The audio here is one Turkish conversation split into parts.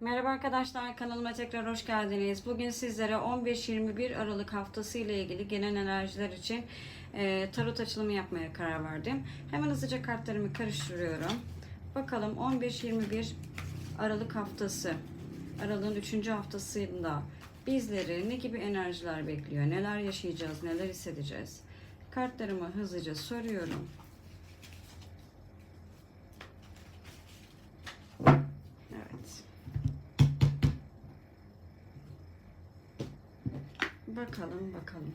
Merhaba arkadaşlar kanalıma tekrar hoş geldiniz. Bugün sizlere 15-21 Aralık haftası ile ilgili genel enerjiler için e, tarot açılımı yapmaya karar verdim. Hemen hızlıca kartlarımı karıştırıyorum. Bakalım 15-21 Aralık haftası, Aralık'ın 3. haftasında bizleri ne gibi enerjiler bekliyor? Neler yaşayacağız, neler hissedeceğiz? Kartlarımı hızlıca soruyorum. Evet. Bakalım bakalım.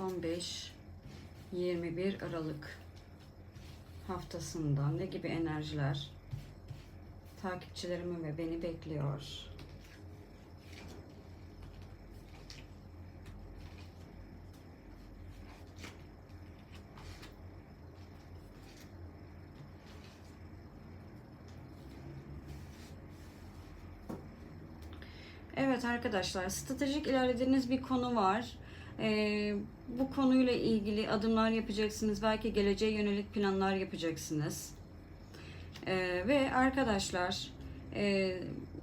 15 21 Aralık haftasında ne gibi enerjiler takipçilerimi ve beni bekliyor? Evet arkadaşlar, stratejik ilerlediğiniz bir konu var. Ee, bu konuyla ilgili adımlar yapacaksınız. Belki geleceğe yönelik planlar yapacaksınız. Ee, ve arkadaşlar, e,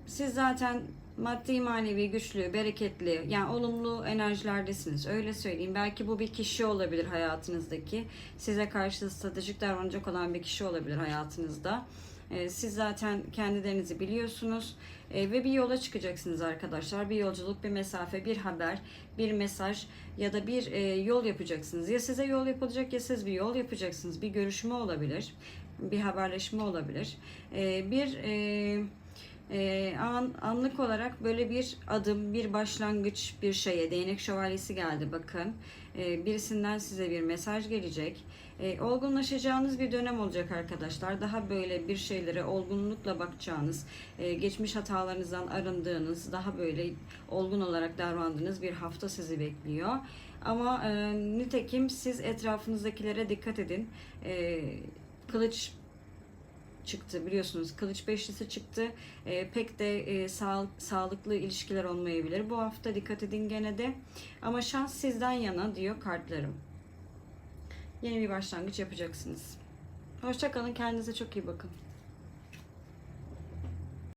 siz zaten maddi manevi güçlü, bereketli, yani olumlu enerjilerdesiniz. Öyle söyleyeyim. Belki bu bir kişi olabilir hayatınızdaki. Size karşı stratejik davranacak olan bir kişi olabilir hayatınızda. Ee, Siz zaten kendilerinizi biliyorsunuz Ee, ve bir yola çıkacaksınız arkadaşlar. Bir yolculuk, bir mesafe, bir haber, bir mesaj ya da bir e, yol yapacaksınız. Ya size yol yapılacak ya siz bir yol yapacaksınız. Bir görüşme olabilir, bir haberleşme olabilir. Ee, Bir e, e, an, anlık olarak böyle bir adım, bir başlangıç bir şeye, değnek şövalyesi geldi bakın. E, birisinden size bir mesaj gelecek. E, olgunlaşacağınız bir dönem olacak arkadaşlar. Daha böyle bir şeylere olgunlukla bakacağınız, e, geçmiş hatalarınızdan arındığınız, daha böyle olgun olarak davrandığınız bir hafta sizi bekliyor. Ama e, nitekim siz etrafınızdakilere dikkat edin. E, kılıç çıktı biliyorsunuz. Kılıç beşlisi çıktı. Ee, pek de e, sağ, sağlıklı ilişkiler olmayabilir. Bu hafta dikkat edin gene de. Ama şans sizden yana diyor kartlarım. Yeni bir başlangıç yapacaksınız. Hoşçakalın kendinize çok iyi bakın